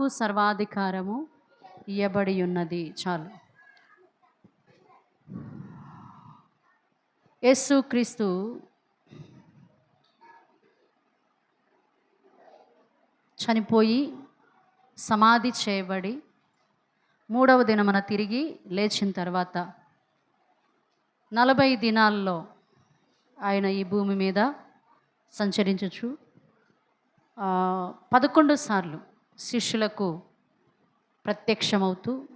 నాకు సర్వాధికారము ఇయ్యబడి ఉన్నది. చాలు. యేసు క్రీస్తు చనిపోయి సమాధి చేయబడి మూడవ దినమున తిరిగి లేచిన తర్వాత నలభై దినాల్లో ఆయన ఈ భూమి మీద సంచరించచ్చు పదకొండు సార్లు శిష్యులకు ప్రత్యక్షమవుతూ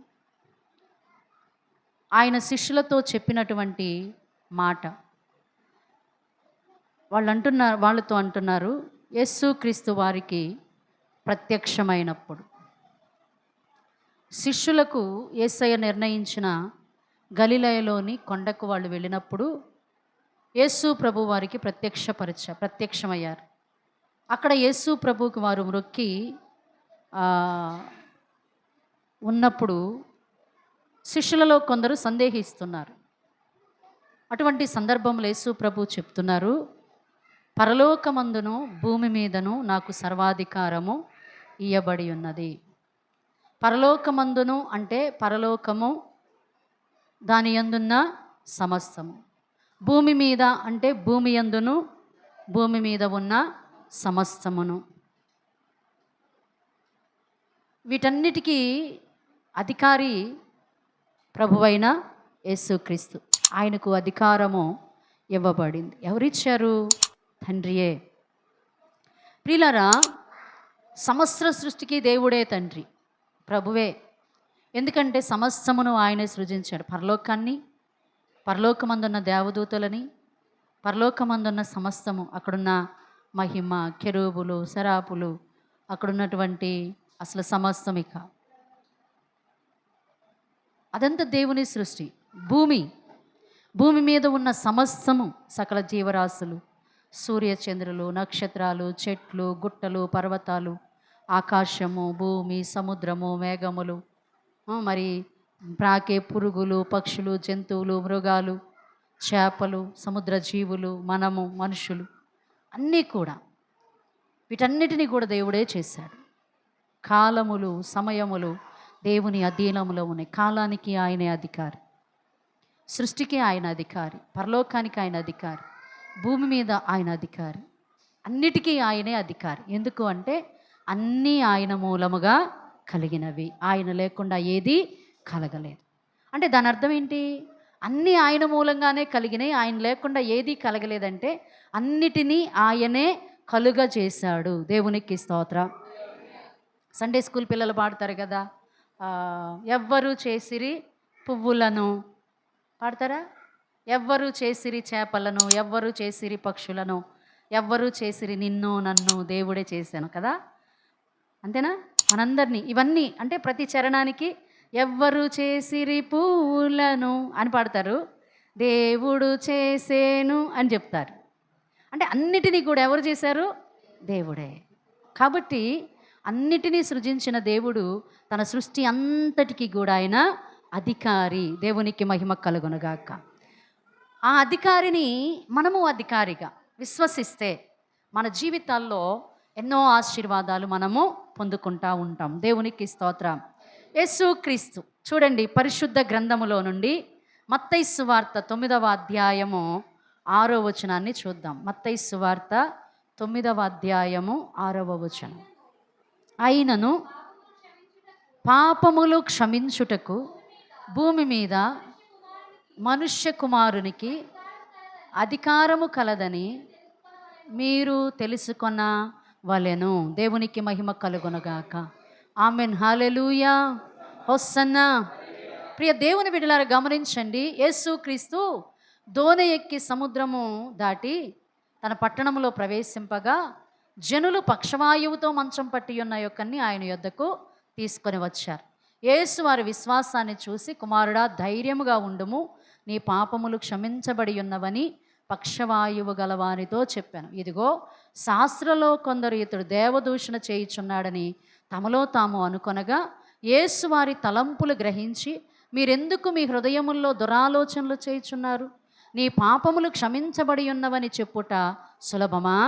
ఆయన శిష్యులతో చెప్పినటువంటి మాట. వాళ్ళు అంటున్నారు వాళ్ళతో అంటున్నారు యస్సు క్రీస్తు వారికి ప్రత్యక్షమైనప్పుడు. శిష్యులకు ఏసయ్య నిర్ణయించిన గలిలయలోని కొండకు వాళ్ళు వెళ్ళినప్పుడు యేసు ప్రభు వారికి ప్రత్యక్షపరిచ ప్రత్యక్షమయ్యారు. అక్కడ యేసు ప్రభుకి వారు మ్రొక్కి ఉన్నప్పుడు శిష్యులలో కొందరు సందేహిస్తున్నారు. అటువంటి సందర్భంలో యేసు ప్రభు చెప్తున్నారు పరలోకమందును భూమి మీదను నాకు సర్వాధికారము ఇయ్యబడి ఉన్నది. పరలోకమందును అంటే పరలోకము దాని యందున్న సమస్తము భూమి మీద అంటే భూమి యందును భూమి మీద ఉన్న సమస్తమును. వీటన్నిటికీ అధికారి ప్రభువైన యేసుక్రీస్తు ఆయనకు అధికారము ఇవ్వబడింది. ఎవరిచ్చారు? తండ్రియే. ప్రిలరా సమస్త సృష్టికి దేవుడే తండ్రి ప్రభువే. ఎందుకంటే సమస్తమును ఆయనే సృజించాడు. పరలోకాన్ని పరలోకమందున్న దేవదూతలని పరలోకమందున్న సమస్తము అక్కడున్న మహిమ కెరూబులు సరాపులు అక్కడున్నటువంటి అసలు సమస్తం ఇక అదంతా దేవుని సృష్టి. భూమి. భూమి మీద ఉన్న సమస్తము సకల జీవరాశులు. సూర్యచంద్రులు నక్షత్రాలు చెట్లు గుట్టలు పర్వతాలు ఆకాశము భూమి సముద్రము మేఘములు. మరి ప్రాకే పురుగులు పక్షులు జంతువులు మృగాలు చేపలు సముద్ర జీవులు మనము మనుషులు అన్నీ కూడా వీటన్నిటినీ కూడా దేవుడే చేశాడు. కాలములు సమయములు దేవుని అధీనములో ఉన్నాయి. కాలానికి ఆయనే అధికారి. సృష్టికి ఆయన అధికారి. పరలోకానికి ఆయన అధికారి. భూమి మీద ఆయన అధికారి. అన్నిటికీ ఆయనే అధికారి. ఎందుకు అంటే అన్నీ ఆయన మూలముగా కలిగినవి. ఆయన లేకుండా ఏది కలగలేదు. అంటే దాని అర్థం ఏంటి? అన్నీ ఆయన మూలంగానే కలిగినాయి. ఆయన లేకుండా ఏది కలగలేదంటే అన్నిటినీ ఆయనే కలుగ చేశాడు దేవునికి స్తోత్రం. సండే స్కూల్ పిల్లలు పాడతారు కదా. ఎవ్వరు చేసిరి పువ్వులను. పాడతారా? ఎవ్వరు చేసిరి చేపలను ఎవ్వరు చేసిరి పక్షులను ఎవ్వరు చేసిరి నిన్ను నన్ను దేవుడే చేశాను కదా. అంతేనా? మనందరినీ ఇవన్నీ అంటే ప్రతి చరణానికి ఎవ్వరు చేసిరి పువ్వులను అని పాడతారు. దేవుడు చేసేను అని చెప్తారు. అంటే అన్నిటినీ కూడా ఎవరు చేశారు? దేవుడే. కాబట్టి అన్నిటినీ సృజించిన దేవుడు తన సృష్టి అంతటికి కూడా ఆయన అధికారి. దేవునికి మహిమ కలుగునుగాక. ఆ అధికారిని మనము అధికారిగా విశ్వసిస్తే మన జీవితాల్లో ఎన్నో ఆశీర్వాదాలు మనము పొందుకుంటా ఉంటాం. దేవునికి స్తోత్రం. యేసు క్రీస్తు. చూడండి పరిశుద్ధ గ్రంథములో నుండి మత్తైస్సు వార్త తొమ్మిదవ అధ్యాయము ఆరో వచనాన్ని చూద్దాం. మత్తైస్సు వార్త తొమ్మిదవ అధ్యాయము ఆరవ వచనం. అయినను పాపములు క్షమించుటకు భూమి మీద మనుష్య కుమారునికి అధికారము కలదని మీరు తెలుసుకొన వలెను దేవునికి మహిమ కలుగునగాక. ఆమెన్. హాలెలూయా హొస్సన్న. ప్రియ దేవుని బిడ్డలారా గమనించండి. యేసు క్రీస్తు దోన ఎక్కి సముద్రము దాటి తన పట్టణంలో ప్రవేశింపగా జనులు పక్షవాయువుతో మంచం పట్టి ఉన్న యొక్కని ఆయన యొద్దకు తీసుకొని వచ్చారు. యేసు వారి విశ్వాసాన్ని చూసి కుమారుడా ధైర్యముగా ఉండుము. నీ పాపములు క్షమించబడి ఉన్నవని పక్షవాయువు గలవారితో చెప్పాను. ఇదిగో శాస్త్రలో కొందరు ఇతడు దేవదూషణ చేయుచున్నాడని తమలో తాము అనుకొనగా యేసు వారి తలంపులు గ్రహించి మీరెందుకు మీ హృదయముల్లో దురాలోచనలు చేయుచున్నారు? నీ పాపములు క్షమించబడి ఉన్నవని చెప్పుట సులభమా?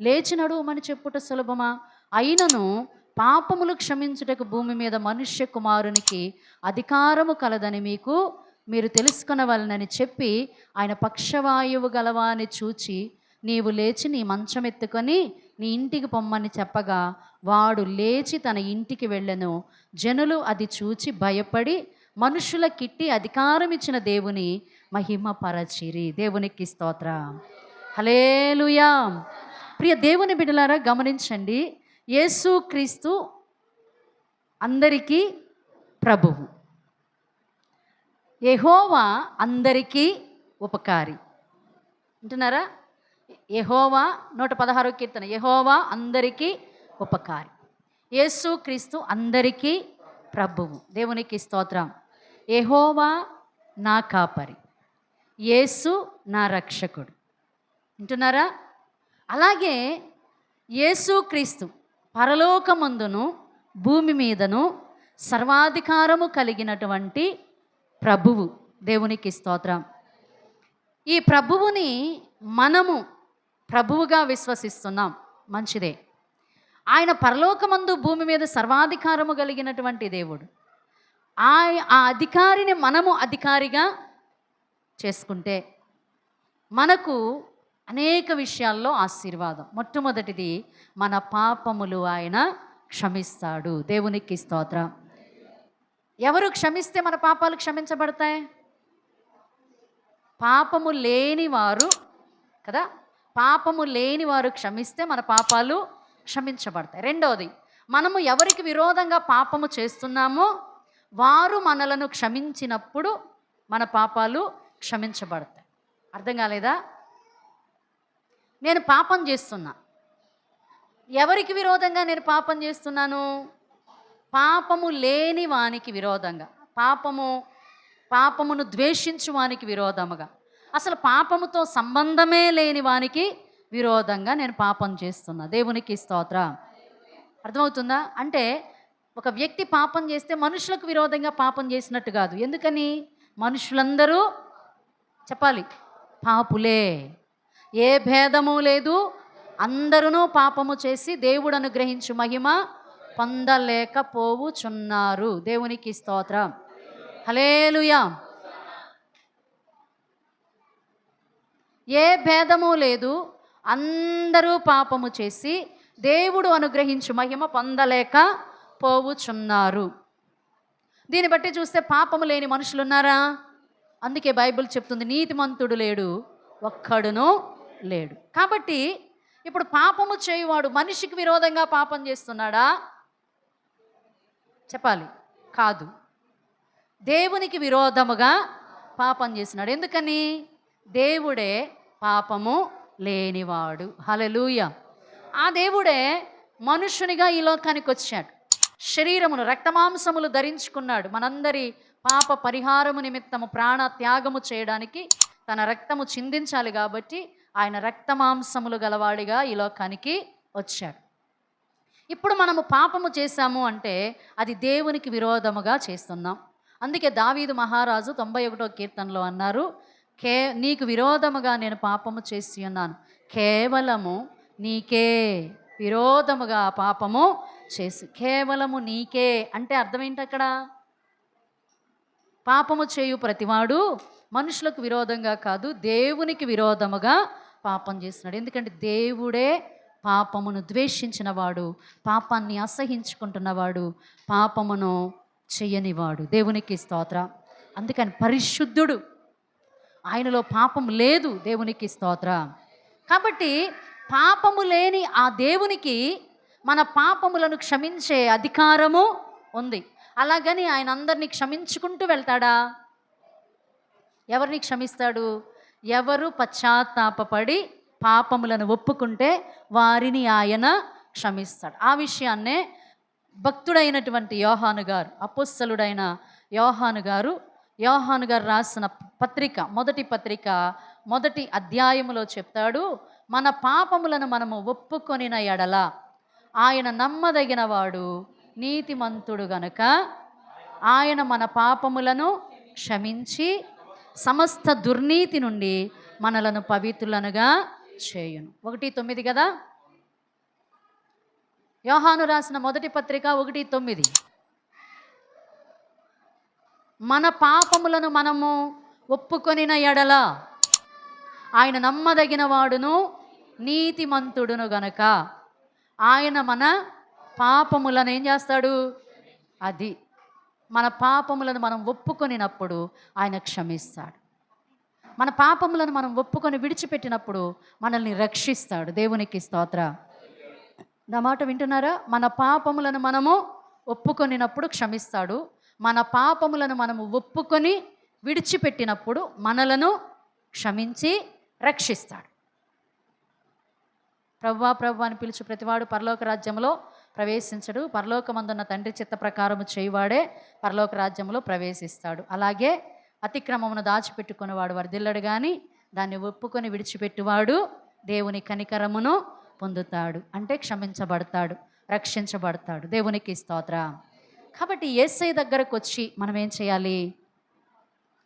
లేచి నడువమని చెప్పుట సులభమా? అయినను పాపములు క్షమించుటకు భూమి మీద మనుష్య కుమారునికి అధికారము కలదని మీకు మీరు తెలుసుకునవలనని చెప్పి ఆయన పక్షవాయువు గలవాని చూచి నీవు లేచి నీ మంచం ఎత్తుకొని నీ ఇంటికి పొమ్మని చెప్పగా వాడు లేచి తన ఇంటికి వెళ్ళెను. జనులు అది చూచి భయపడి మనుషుల కిట్టి అధికారం ఇచ్చిన దేవుని మహిమ పరచిరి దేవునికి స్తోత్ర. హలేలుయా ప్రియ దేవుని బిడ్డలారా గమనించండి. యేసు క్రీస్తు అందరికీ ప్రభువు. యహోవా అందరికీ ఉపకారి. వింటున్నారా? యహోవా నూట పదహారో కీర్తన. యహోవా అందరికీ ఉపకారి. యేసు క్రీస్తు అందరికీ ప్రభువు. దేవునికి స్తోత్రం. యహోవా నా కాపరి. యేసు నా రక్షకుడు. వింటున్నారా? అలాగే యేసుక్రీస్తు పరలోకమందును భూమి మీదను సర్వాధికారము కలిగినటువంటి ప్రభువు. దేవునికి స్తోత్రం. ఈ ప్రభువుని మనము ప్రభువుగా విశ్వసిస్తున్నాం. మంచిదే. ఆయన పరలోకమందు భూమి మీద సర్వాధికారము కలిగినటువంటి దేవుడు. ఆ ఆ అధికారిని మనము అధికారిగా చేసుకుంటే మనకు అనేక విషయాల్లో ఆశీర్వాదం. మొట్టమొదటిది మన పాపములు ఆయన క్షమిస్తాడు. దేవునికి స్తోత్రం. ఎవరు క్షమిస్తే మన పాపాలు క్షమించబడతాయి? పాపము లేని వారు కదా? పాపము లేని వారు క్షమిస్తే మన పాపాలు క్షమించబడతాయి. రెండవది మనము ఎవరికి విరోధంగా పాపము చేస్తున్నామో వారు మనలను క్షమించినప్పుడు మన పాపాలు క్షమించబడతాయి. అర్థం కాలేదా? నేను పాపం చేస్తున్నా. ఎవరికి విరోధంగా నేను పాపం చేస్తున్నాను? పాపము లేని వానికి విరోధంగా. పాపము పాపమును ద్వేషించు వానికి విరోధముగా. అసలు పాపముతో సంబంధమే లేని వానికి విరోధంగా నేను పాపం చేస్తున్నా. దేవునికి స్తోత్ర. అర్థమవుతుందా? అంటే ఒక వ్యక్తి పాపం చేస్తే మనుషులకు విరోధంగా పాపం చేసినట్టు కాదు. ఎందుకని? మనుషులందరూ చెప్పాలి పాపులే. ఏ భేదము లేదు. అందరూ పాపము చేసి దేవుడు అనుగ్రహించు మహిమ పొందలేకపోవుచున్నారు. దేవునికి స్తోత్రం. హలేలుయా ఏ భేదము లేదు. అందరూ పాపము చేసి దేవుడు అనుగ్రహించు మహిమ పొందలేక పోవుచున్నారు దీన్ని బట్టి చూస్తే పాపము లేని మనుషులు ఉన్నారా అందుకే బైబిల్ చెప్తుంది నీతిమంతుడు లేడు. ఒక్కడును లేడు. కాబట్టి ఇప్పుడు పాపము చేయువాడు మనిషికి విరోధంగా పాపం చేస్తున్నాడా? చెప్పాలి. కాదు. దేవునికి విరోధముగా పాపం చేసినాడు ఎందుకని? దేవుడే పాపము లేనివాడు. హలలుయ ఆ దేవుడే మనుషునిగా ఈ లోకానికి వచ్చాడు. శరీరమును రక్తమాంసములు ధరించుకున్నాడు. మనందరి పాప పరిహారము నిమిత్తము ప్రాణ త్యాగము చేయడానికి తన రక్తము చిందించాలి కాబట్టి ఆయన రక్తమాంసములు గలవాడిగా ఈ లోకానికి వచ్చాడు. ఇప్పుడు మనము పాపము చేశాము అంటే అది దేవునికి విరోధముగా చేస్తున్నాం. అందుకే దావీదు మహారాజు తొంభై ఒకటో కీర్తనలో అన్నారు కే నీకు విరోధముగా నేను పాపము చేసి ఉన్నాను. కేవలము నీకే విరోధముగా పాపము చేసి కేవలము నీకే. అంటే అర్థం ఏంటి అక్కడ? పాపము చేయు ప్రతివాడు మనుషులకు విరోధంగా కాదు దేవునికి విరోధముగా పాపం చేస్తున్నాడు. ఎందుకంటే దేవుడే పాపమును ద్వేషించినవాడు పాపాన్ని అసహించుకుంటున్నవాడు పాపమును చెయ్యనివాడు దేవునికి స్తోత్ర. అందుకని పరిశుద్ధుడు ఆయనలో పాపం లేదు దేవునికి స్తోత్ర. కాబట్టి పాపము లేని ఆ దేవునికి మన పాపములను క్షమించే అధికారము ఉంది. అలాగని ఆయన అందరినీ క్షమించుకుంటూ వెళ్తాడా? ఎవరిని క్షమిస్తాడు? ఎవరు పశ్చాత్తాపడి పాపములను ఒప్పుకుంటే వారిని ఆయన క్షమిస్తాడు. ఆ విషయాన్నే భక్తుడైనటువంటి యోహాను గారు అపుస్సలుడైన యోహాను గారు యోహాను గారు రాసిన పత్రిక మొదటి పత్రిక మొదటి అధ్యాయములో చెప్తాడు మన పాపములను మనము ఒప్పుకొనిన ఎడల ఆయన నమ్మదగినవాడు నీతిమంతుడు గనుక ఆయన మన పాపములను క్షమించి సమస్త దుర్నీతి నుండి మనలను పవిత్రులనుగా చేయును. ఒకటి తొమ్మిది కదా? యోహాను రాసిన మొదటి పత్రిక ఒకటి తొమ్మిది. మన పాపములను మనము ఒప్పుకొనిన ఎడల ఆయన నమ్మదగిన వాడును నీతిమంతుడును గనక. ఆయన మన పాపములను ఏం చేస్తాడు? అది మన పాపములను మనం ఒప్పుకొనినప్పుడు ఆయన క్షమిస్తాడు. మన పాపములను మనం ఒప్పుకొని విడిచిపెట్టినప్పుడు మనల్ని రక్షిస్తాడు. దేవునికి స్తోత్ర. నా మాట వింటున్నారా? మన పాపములను మనము ఒప్పుకొనినప్పుడు క్షమిస్తాడు. మన పాపములను మనము ఒప్పుకొని విడిచిపెట్టినప్పుడు మనలను క్షమించి రక్షిస్తాడు. ప్రవ్వా ప్రవ్వా అని పిలుచు ప్రతివాడు పరలోక రాజ్యంలో ప్రవేశించడు. పరలోకమందున్న తండ్రి చిత్త ప్రకారము చేయువాడే పరలోక రాజ్యంలో ప్రవేశిస్తాడు. అలాగే అతిక్రమమును దాచిపెట్టుకునేవాడు వర్ధిల్లడు కానీ దాన్ని ఒప్పుకొని విడిచిపెట్టువాడు దేవుని కనికరమును పొందుతాడు. అంటే క్షమించబడతాడు రక్షించబడతాడు. దేవునికి స్తోత్ర. కాబట్టి ఏసై దగ్గరకు వచ్చి మనం ఏం చేయాలి?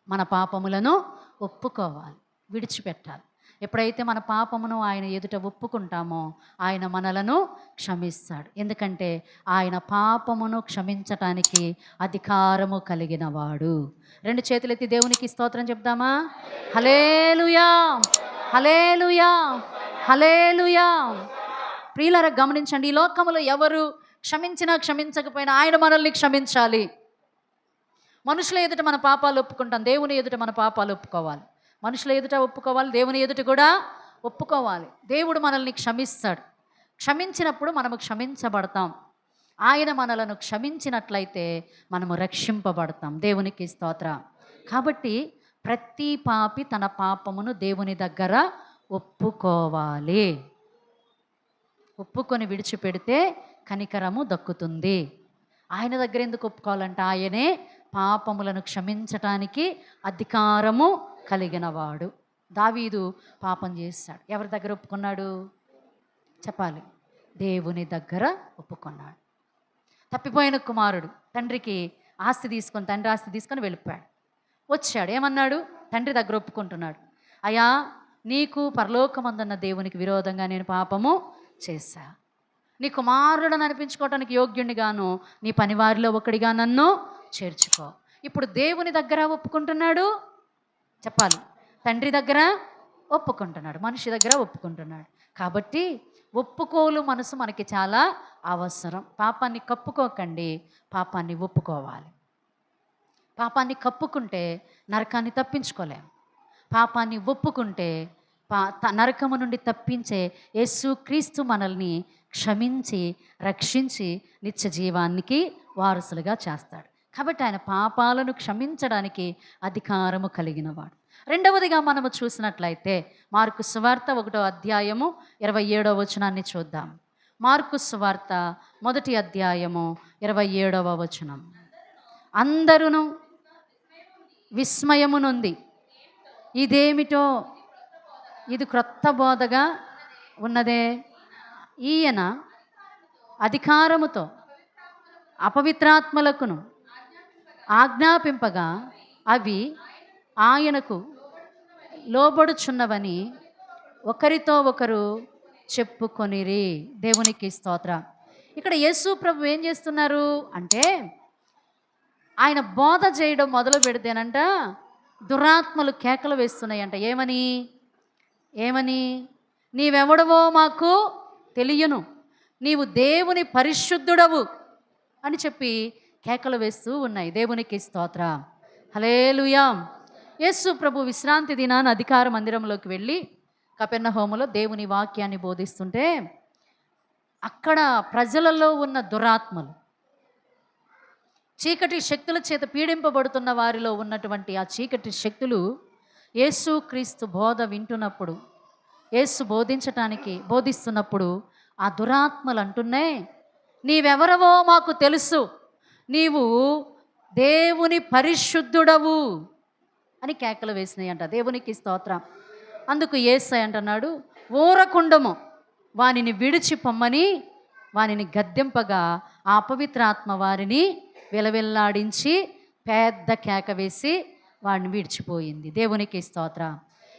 మన పాపములను ఒప్పుకోవాలి విడిచిపెట్టాలి. ఎప్పుడైతే మన పాపమును ఆయన ఎదుట ఒప్పుకుంటామో ఆయన మనలను క్షమిస్తాడు. ఎందుకంటే ఆయన పాపమును క్షమించటానికి అధికారము కలిగిన వాడు రెండు చేతులెత్తి దేవునికి స్తోత్రం చెప్దామా? హలేలుయా హలేలుయా హలేలుయా ప్రియులర గమనించండి ఈ లోకములో ఎవరు క్షమించినా క్షమించకపోయినా ఆయన మనల్ని క్షమించాలి. మనుషుల ఎదుట మన పాపాలు ఒప్పుకుంటాం దేవుని ఎదుట మన పాపాలు ఒప్పుకోవాలి. మనుషుల ఎదుట ఒప్పుకోవాలి దేవుని ఎదుట కూడా ఒప్పుకోవాలి. దేవుడు మనల్ని క్షమిస్తాడు. క్షమించినప్పుడు మనము క్షమించబడతాం. ఆయన మనలను క్షమించినట్లయితే మనము రక్షింపబడతాం. దేవునికి స్తోత్ర. కాబట్టి ప్రతి పాపి తన పాపమును దేవుని దగ్గర ఒప్పుకోవాలి. ఒప్పుకొని విడిచిపెడితే కనికరము దక్కుతుంది. ఆయన దగ్గర ఎందుకు ఒప్పుకోవాలంటే ఆయనే పాపములను క్షమించటానికి అధికారము కలిగిన వాడు దావీదు పాపం చేశాడు ఎవరి దగ్గర ఒప్పుకున్నాడు? చెప్పాలి. దేవుని దగ్గర ఒప్పుకున్నాడు. తప్పిపోయిన కుమారుడు తండ్రికి ఆస్తి తీసుకొని తండ్రి ఆస్తి తీసుకొని వెళ్ళిపోయాడు. వచ్చాడు. ఏమన్నాడు? తండ్రి దగ్గర ఒప్పుకుంటున్నాడు. అయ్యా నీకు పరలోకమందన్న దేవునికి విరోధంగా నేను పాపము చేశా. నీ కుమారుడని అనిపించుకోవటానికి యోగ్యుని గాను నీ పనివారిలో ఒకడిగా నన్ను చేర్చుకో. ఇప్పుడు దేవుని దగ్గర ఒప్పుకుంటున్నాడు? చెప్పాలి. తండ్రి దగ్గర ఒప్పుకుంటున్నాడు మనిషి దగ్గర ఒప్పుకుంటున్నాడు. కాబట్టి ఒప్పుకోలు మనసు మనకి చాలా అవసరం. పాపాన్ని కప్పుకోకండి పాపాన్ని ఒప్పుకోవాలి. పాపాన్ని కప్పుకుంటే నరకాన్ని తప్పించుకోలేం. పాపాన్ని ఒప్పుకుంటే పా త- నరకము నుండి తప్పించే యేసు క్రీస్తు మనల్ని క్షమించి రక్షించి నిత్య జీవానికి వారసులుగా చేస్తాడు. కాబట్టి ఆయన పాపాలను క్షమించడానికి అధికారము కలిగినవాడు. రెండవదిగా మనము చూసినట్లయితే మార్కు సువార్త ఒకటో అధ్యాయము ఇరవై ఏడవ వచనాన్ని చూద్దాం. మార్కు సువార్త మొదటి అధ్యాయము ఇరవై ఏడవ వచనం. అందరును విస్మయమునుంది ఇదేమిటో? ఇది క్రొత్త బోధగా ఉన్నదే. ఈయన అధికారముతో అపవిత్రాత్మలకును ఆజ్ఞాపింపగా అవి ఆయనకు లోబడుచున్నవని ఒకరితో ఒకరు చెప్పుకొనిరి. దేవునికి స్తోత్ర. ఇక్కడ యేసు ప్రభు ఏం చేస్తున్నారు అంటే ఆయన బోధ చేయడం మొదలు పెడితేనంట దురాత్మలు కేకలు వేస్తున్నాయంట. ఏమని? ఏమని? నీవెవడవో మాకు తెలియను. నీవు దేవుని పరిశుద్ధుడవు అని చెప్పి కేకలు వేస్తూ ఉన్నాయి. దేవునికి స్తోత్ర. హలేలుయా యేసు ప్రభు విశ్రాంతి దినాన్ని అధికార మందిరంలోకి వెళ్ళి కపెన్న హోములో దేవుని వాక్యాన్ని బోధిస్తుంటే అక్కడ ప్రజలలో ఉన్న దురాత్మలు చీకటి శక్తుల చేత పీడింపబడుతున్న వారిలో ఉన్నటువంటి ఆ చీకటి శక్తులు యేసు క్రీస్తు బోధ వింటున్నప్పుడు యేసు బోధించటానికి బోధిస్తున్నప్పుడు ఆ దురాత్మలు అంటున్నాయి. నీవెవరవో మాకు తెలుసు. నీవు దేవుని పరిశుద్ధుడవు అని కేకలు వేసినాయంట. దేవునికి స్తోత్రం. అందుకు ఏసాయి అంటున్నాడు ఊరకుండము వానిని విడిచి పొమ్మని వానిని గద్దెంపగా ఆ అపవిత్రాత్మ వారిని విలవిల్లాడించి పెద్ద కేక వేసి వాడిని విడిచిపోయింది. దేవునికి స్తోత్ర.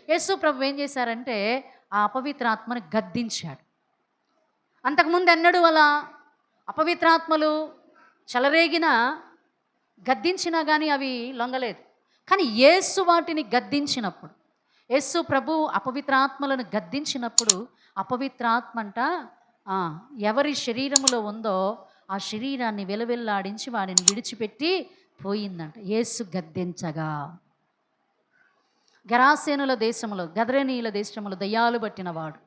యేసు ప్రభు ఏం చేశారంటే ఆ అపవిత్రాత్మని గద్దించాడు. అంతకుముందు ఎన్నడూ అలా అపవిత్రాత్మలు చెలరేగిన గద్దించినా కానీ అవి లొంగలేదు. కానీ యేసు వాటిని గద్దించినప్పుడు యేసు ప్రభు అపవిత్రాత్మలను గద్దించినప్పుడు అపవిత్రాత్మ అంట ఎవరి శరీరములో ఉందో ఆ శరీరాన్ని వెలవెల్లాడించి వాడిని విడిచిపెట్టి పోయిందంట. యేసు గద్దించగా. గరాసేనుల దేశములు గదరేనీయుల దేశములు దయ్యాలు పట్టినవాడు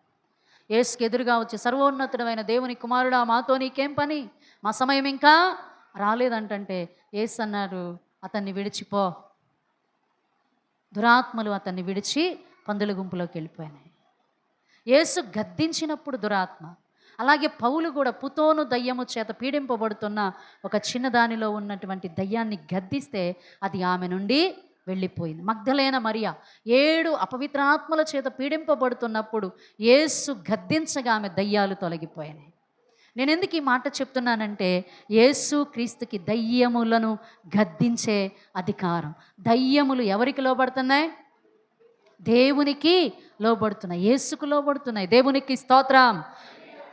యేసుకు ఎదురుగా వచ్చి సర్వోన్నతుడమైన దేవుని కుమారుడా మాతో నీకేం పని? మా సమయం ఇంకా రాలేదంటంటే ఏసు అన్నారు అతన్ని విడిచిపో. దురాత్మలు అతన్ని విడిచి పందుల గుంపులోకి వెళ్ళిపోయినాయి. యేసు గద్దించినప్పుడు దురాత్మ అలాగే పౌలు కూడా పుతోను దయ్యము చేత పీడింపబడుతున్న ఒక చిన్న దానిలో ఉన్నటువంటి దయ్యాన్ని గద్దిస్తే అది ఆమె నుండి వెళ్ళిపోయింది. మగ్ధలైన మరియా ఏడు అపవిత్రాత్మల చేత పీడింపబడుతున్నప్పుడు యేసు గద్దించగా ఆమె దయ్యాలు తొలగిపోయినాయి. నేను ఎందుకు ఈ మాట చెప్తున్నానంటే యేసు క్రీస్తుకి దయ్యములను గద్దించే అధికారం. దయ్యములు ఎవరికి లోబడుతున్నాయి? దేవునికి లోబడుతున్నాయి. యేసుకు లోబడుతున్నాయి. దేవునికి స్తోత్రం.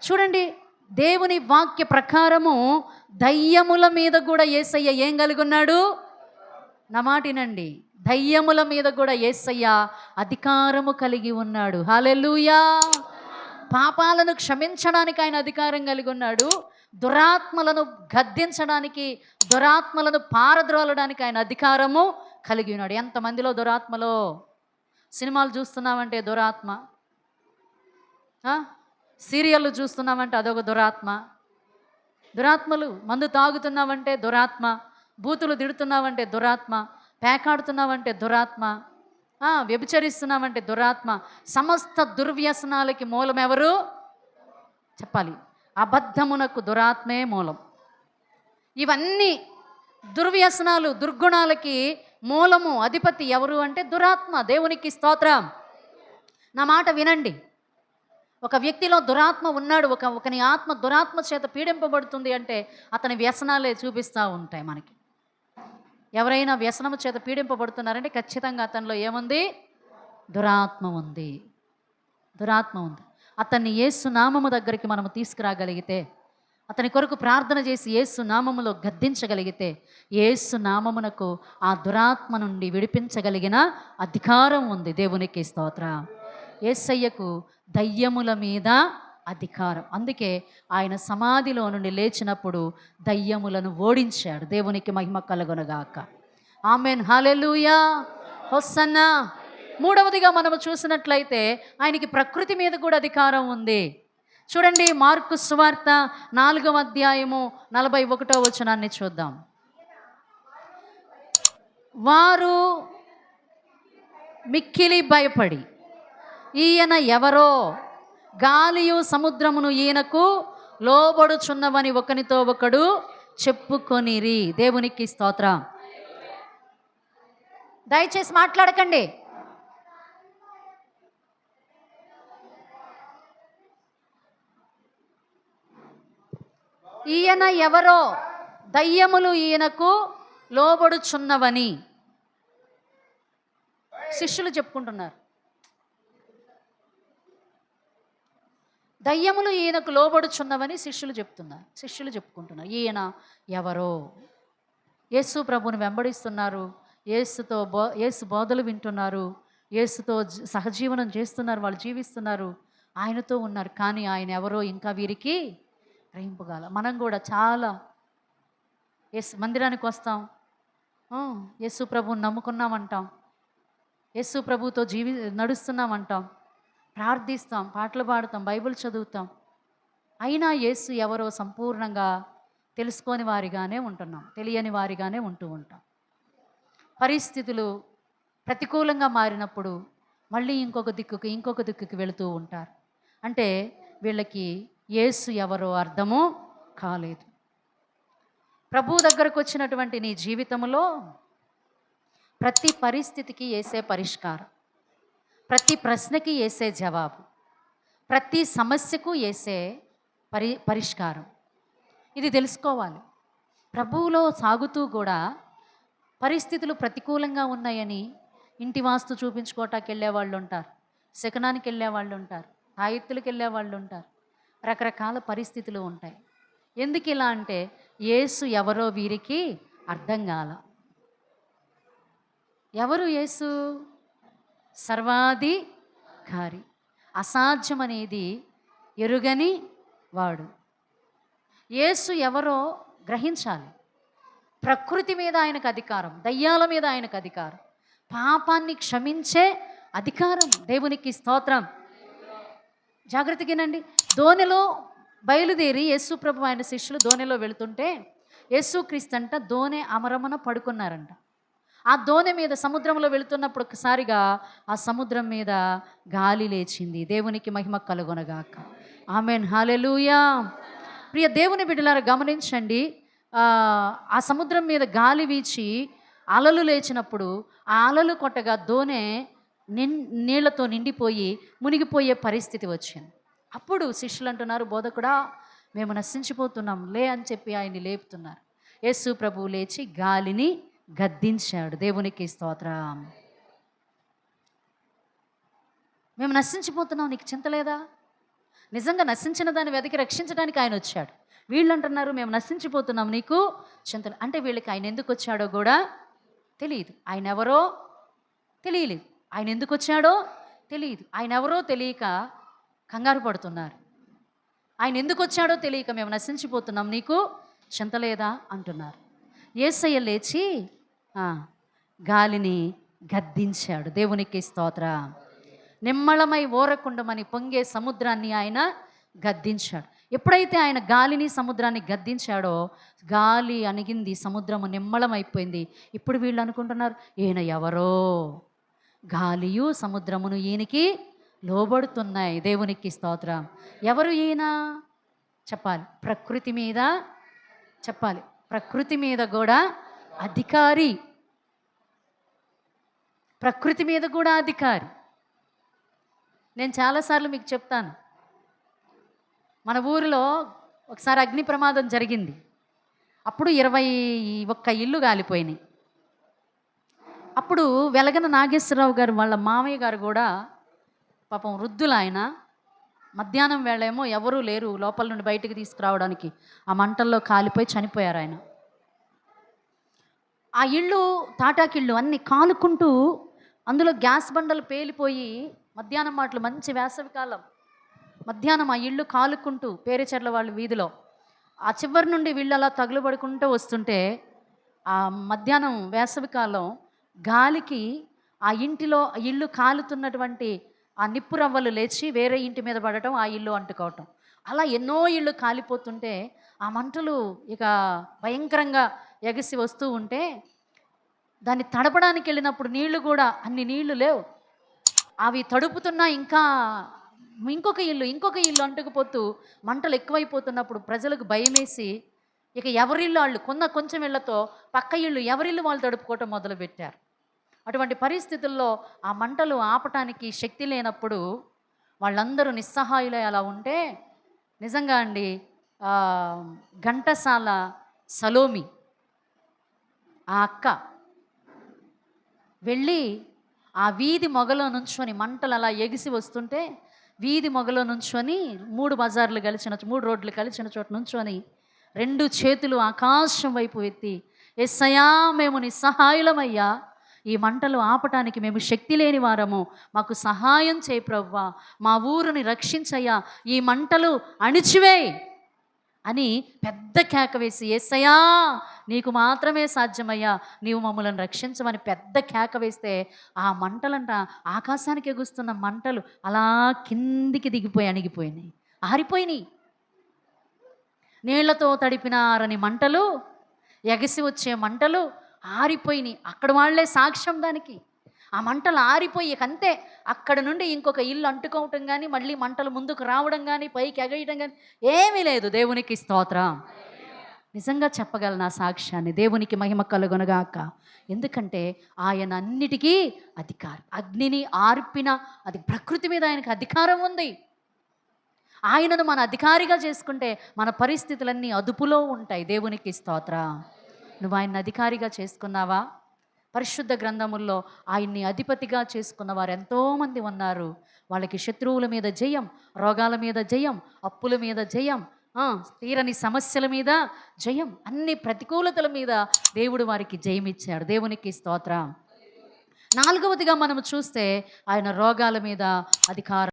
చూడండి దేవుని వాక్య ప్రకారము దయ్యముల మీద కూడా ఏసయ్య ఏం కలిగి ఉన్నాడు నా మాటినండి దయ్యముల మీద కూడా ఏసయ్య అధికారము కలిగి ఉన్నాడు. హాలెలూయా పాపాలను క్షమించడానికి ఆయన అధికారం కలిగి ఉన్నాడు. దురాత్మలను గద్దించడానికి దురాత్మలను పారద్రోలడానికి ఆయన అధికారము కలిగి ఉన్నాడు. ఎంతమందిలో దురాత్మలో? సినిమాలు చూస్తున్నామంటే దురాత్మ. సీరియళ్ళు చూస్తున్నామంటే అదొక దురాత్మ. దురాత్మలు మందు తాగుతున్నావంటే దురాత్మ. బూతులు తిడుతున్నావంటే దురాత్మ. పేకాడుతున్నావంటే దురాత్మ. వ్యభిచరిస్తున్నామంటే దురాత్మ. సమస్త దుర్వ్యసనాలకి మూలం ఎవరు? చెప్పాలి. అబద్ధమునకు దురాత్మే మూలం. ఇవన్నీ దుర్వ్యసనాలు దుర్గుణాలకి మూలము అధిపతి ఎవరు అంటే దురాత్మ. దేవునికి స్తోత్రం. నా మాట వినండి. ఒక వ్యక్తిలో దురాత్మ ఉన్నాడు ఒక ఒకని ఆత్మ దురాత్మ చేత పీడింపబడుతుంది అంటే అతని వ్యసనాలే చూపిస్తూ ఉంటాయి మనకి. ఎవరైనా వ్యసనము చేత పీడింపబడుతున్నారంటే ఖచ్చితంగా అతనిలో ఏముంది? దురాత్మ ఉంది. దురాత్మ ఉంది. అతన్ని యేసు నామము దగ్గరికి మనము తీసుకురాగలిగితే అతని కొరకు ప్రార్థన చేసి యేసు నామములో గద్దించగలిగితే యేసు నామమునకు ఆ దురాత్మ నుండి విడిపించగలిగిన అధికారం ఉంది. దేవునికి స్తోత్ర. ఏసయ్యకు దయ్యముల మీద అధికారం. అందుకే ఆయన సమాధిలో నుండి లేచినప్పుడు దయ్యములను ఓడించాడు. దేవునికి మహిమ కలుగునగాక. ఆమెన్. Hallelujah hosanna. మూడవదిగా మనము చూసినట్లయితే ఆయనకి ప్రకృతి మీద కూడా అధికారం ఉంది. చూడండి మార్కు సువార్త నాలుగవ అధ్యాయము నలభై ఒకటో వచనాన్ని చూద్దాం. వారు మిక్కిలి భయపడి ఈయన ఎవరో గాలియు సముద్రమును ఈయనకు లోబడుచున్నవని ఒకనితో ఒకడు చెప్పుకొనిరి. దేవునికి స్తోత్రం. దయచేసి మాట్లాడకండి. ఈయన ఎవరో దయ్యములు ఈయనకు లోబడుచున్నవని శిష్యులు చెప్పుకుంటున్నారు. దయ్యములు ఈయనకు లోబడుచున్నవని శిష్యులు చెప్తున్నారు శిష్యులు చెప్పుకుంటున్నారు. ఈయన ఎవరో? యేసు ప్రభుని వెంబడిస్తున్నారు. యేసుతో బో యేసు బోధలు వింటున్నారు. యేసుతో సహజీవనం చేస్తున్నారు. వాళ్ళు జీవిస్తున్నారు. ఆయనతో ఉన్నారు. కానీ ఆయన ఎవరో ఇంకా వీరికి గ్రహింపగల మనం కూడా చాలా యేసు మందిరానికి వస్తాం. యేసు ప్రభుని నమ్ముకున్నామంటాం. యేసు ప్రభుతో జీవి నడుస్తున్నామంటాం. ప్రార్థిస్తాం పాటలు పాడుతాం బైబిల్ చదువుతాం. అయినా యేసు ఎవరో సంపూర్ణంగా తెలుసుకోని వారిగానే ఉంటున్నాం తెలియని వారిగానే ఉంటూ ఉంటాం. పరిస్థితులు ప్రతికూలంగా మారినప్పుడు మళ్ళీ ఇంకొక దిక్కుకి ఇంకొక దిక్కుకి వెళుతూ ఉంటారు. అంటే వీళ్ళకి యేసు ఎవరో అర్థము కాలేదు. ప్రభు దగ్గరకు వచ్చినటువంటి నీ జీవితంలో ప్రతి పరిస్థితికి వేసే పరిష్కారం. ప్రతి ప్రశ్నకి వేసే జవాబు ప్రతి సమస్యకు వేసే పరి పరిష్కారం. ఇది తెలుసుకోవాలి. ప్రభువులో సాగుతూ కూడా పరిస్థితులు ప్రతికూలంగా ఉన్నాయని ఇంటి వాస్తు చూపించుకోవటానికి వెళ్ళే వాళ్ళు ఉంటారు. శకనానికి వెళ్ళే వాళ్ళు ఉంటారు. తాయెత్తులకు వెళ్ళే వాళ్ళు ఉంటారు. రకరకాల పరిస్థితులు ఉంటాయి. ఎందుకు ఇలా అంటే యేసు ఎవరో వీరికి అర్థం కాల. ఎవరు యేసు? సర్వాధికారి అసాధ్యం అనేది ఎరుగని వాడు. యేసు ఎవరో గ్రహించాలి. ప్రకృతి మీద ఆయనకు అధికారం దయ్యాల మీద ఆయనకు అధికారం. పాపాన్ని క్షమించే అధికారం. దేవునికి స్తోత్రం. జాగ్రత్తగానండి దోణిలో బయలుదేరి యేసు ప్రభు ఆయన శిష్యులు దోణిలో వెళుతుంటే యేసు అంట దోణె అమరమున పడుకున్నారంట. ఆ దోణె మీద సముద్రంలో వెళుతున్నప్పుడు ఒకసారిగా ఆ సముద్రం మీద గాలి లేచింది. దేవునికి మహిమ కలుగొనగాక. ఆమెన్. హాలెలూయా ప్రియ దేవుని బిడ్డలారా గమనించండి. ఆ, ఆ సముద్రం మీద గాలి వీచి అలలు లేచినప్పుడు ఆ అలలు కొట్టగా దోణె నిన్ నీళ్ళతో నిండిపోయి మునిగిపోయే పరిస్థితి వచ్చింది. అప్పుడు శిష్యులు అంటున్నారు బోధకుడా మేము నశించిపోతున్నాం. లే అని చెప్పి ఆయన్ని లేపుతున్నారు. యేసు ప్రభువు లేచి గాలిని గద్దించాడు. దేవునికి స్తోత్రం. మేము నశించిపోతున్నాం. నీకు చింత లేదా? నిజంగా నశించిన దాన్ని వెతికి రక్షించడానికి ఆయన వచ్చాడు. వీళ్ళు అంటున్నారు మేము నశించిపోతున్నాం. నీకు చింతలు అంటే వీళ్ళకి ఆయన ఎందుకు వచ్చాడో కూడా తెలియదు. ఆయన ఎవరో తెలియలేదు. ఆయన ఎందుకు వచ్చాడో తెలియదు. ఆయన ఎవరో తెలియక కంగారు పడుతున్నారు. ఆయన ఎందుకు వచ్చాడో తెలియక మేము నశించిపోతున్నాం. నీకు చింత లేదా? అంటున్నారు. ఏసయ్య లేచి గాలిని గద్దించాడు. దేవునికి స్తోత్ర. నిమ్మళమై ఓరకుండమని పొంగే సముద్రాన్ని ఆయన గద్దించాడు. ఎప్పుడైతే ఆయన గాలిని సముద్రాన్ని గద్దించాడో గాలి అణిగింది సముద్రము నిమ్మళమైపోయింది ఇప్పుడు వీళ్ళు అనుకుంటున్నారు ఈయన ఎవరో? గాలియు సముద్రమును ఈయనకి లోబడుతున్నాయి. దేవునికి స్తోత్రం. ఎవరు ఈయన? చెప్పాలి. ప్రకృతి మీద చెప్పాలి. ప్రకృతి మీద కూడా అధికారి. ప్రకృతి మీద కూడా అధికారి. నేను చాలాసార్లు మీకు చెప్తాను. మన ఊరిలో ఒకసారి అగ్ని ప్రమాదం జరిగింది. అప్పుడు ఇరవై ఒక్క ఇల్లు కాలిపోయినాయి. అప్పుడు వెలగన నాగేశ్వరరావు గారు వాళ్ళ మామయ్య గారు కూడా పాపం వృద్ధులు ఆయన మధ్యాహ్నం వేళేమో ఎవరూ లేరు లోపల నుండి బయటికి తీసుకురావడానికి. ఆ మంటల్లో కాలిపోయి చనిపోయారు ఆయన. ఆ ఇళ్ళు తాటాకిళ్ళు అన్ని కాలుకుంటూ అందులో గ్యాస్ బండలు పేలిపోయి మధ్యాహ్నం మాటలు మంచి వేసవికాలం మధ్యాహ్నం ఆ ఇళ్ళు కాలుకుంటూ పేరుచెర్ల వాళ్ళు వీధిలో. ఆ చివరి నుండి వీళ్ళు అలా తగులుబడుకుంటూ వస్తుంటే ఆ మధ్యాహ్నం వేసవికాలం గాలికి ఆ ఇంటిలో ఆ ఇల్లు కాలుతున్నటువంటి ఆ నిప్పు రవ్వలు లేచి వేరే ఇంటి మీద పడటం ఆ ఇల్లు అంటుకోవటం. అలా ఎన్నో ఇళ్ళు కాలిపోతుంటే ఆ మంటలు ఇక భయంకరంగా ఎగసి వస్తూ ఉంటే దాన్ని తడపడానికి వెళ్ళినప్పుడు నీళ్ళు కూడా అన్ని నీళ్ళు లేవు. అవి తడుపుతున్నా ఇంకా ఇంకొక ఇల్లు ఇంకొక ఇల్లు అంటుకుపోతూ మంటలు ఎక్కువైపోతున్నప్పుడు ప్రజలకు భయమేసి ఇక ఎవరిల్లు వాళ్ళు కొన్న కొంచెం ఇళ్ళతో పక్క ఇల్లు ఎవరిల్లు వాళ్ళు తడుపుకోవటం మొదలుపెట్టారు. అటువంటి పరిస్థితుల్లో ఆ మంటలు ఆపటానికి శక్తి లేనప్పుడు వాళ్ళందరూ నిస్సహాయులై అలా ఉంటే నిజంగా అండి ఘంటసాల సలోమి ఆ అక్క వెళ్ళి ఆ వీధి మొగలో నుంచొని మంటలు అలా ఎగిసి వస్తుంటే వీధి మొగలో నుంచొని మూడు బజార్లు కలిసిన మూడు రోడ్లు కలిసిన చోట నుంచొని రెండు చేతులు ఆకాశం వైపు ఎత్తి ఎస్సయా మేము నిస్సహాయులమయ్యా. ఈ మంటలు ఆపటానికి మేము శక్తి లేని వారము. మాకు సహాయం చేయి ప్రవ్వా. మా ఊరుని రక్షించయ్యా. ఈ మంటలు అణిచివేయి అని పెద్ద కేక వేసి ఏసయ్యా నీకు మాత్రమే సాధ్యమయ్యా. నీవు మమ్మల్ని రక్షించమని పెద్ద కేక వేస్తే ఆ మంటలంట ఆకాశానికి ఎగుస్తున్న మంటలు అలా కిందికి దిగిపోయి అణిగిపోయినాయి. ఆరిపోయినాయి. నీళ్ళతో తడిపిన ఆరని మంటలు ఎగసి వచ్చే మంటలు ఆరిపోయినాయి. అక్కడ వాళ్ళే సాక్ష్యం దానికి. ఆ మంటలు ఆరిపోయి అంతే అక్కడ నుండి ఇంకొక ఇల్లు అంటుకోవటం కానీ మళ్ళీ మంటలు ముందుకు రావడం కానీ పైకి ఎగయటం కానీ ఏమీ లేదు. దేవునికి స్తోత్రం. నిజంగా చెప్పగల నా సాక్ష్యాన్ని. దేవునికి మహిమ కలుగొనగాక. ఎందుకంటే ఆయన అన్నిటికీ అధికారం. అగ్నిని ఆర్పిన అది ప్రకృతి మీద ఆయనకు అధికారం ఉంది. ఆయనను మన అధికారిగా చేసుకుంటే మన పరిస్థితులన్నీ అదుపులో ఉంటాయి. దేవునికి స్తోత్రం. నువ్వు ఆయన్ని అధికారిగా చేసుకున్నావా? పరిశుద్ధ గ్రంథముల్లో ఆయన్ని అధిపతిగా చేసుకున్న వారు ఎంతోమంది ఉన్నారు. వాళ్ళకి శత్రువుల మీద జయం రోగాల మీద జయం అప్పుల మీద జయం తీరని సమస్యల మీద జయం అన్ని ప్రతికూలతల మీద దేవుడు వారికి జయం ఇచ్చాడు దేవునికి స్తోత్రం. నాలుగవదిగా మనం చూస్తే ఆయన రోగాల మీద అధికారం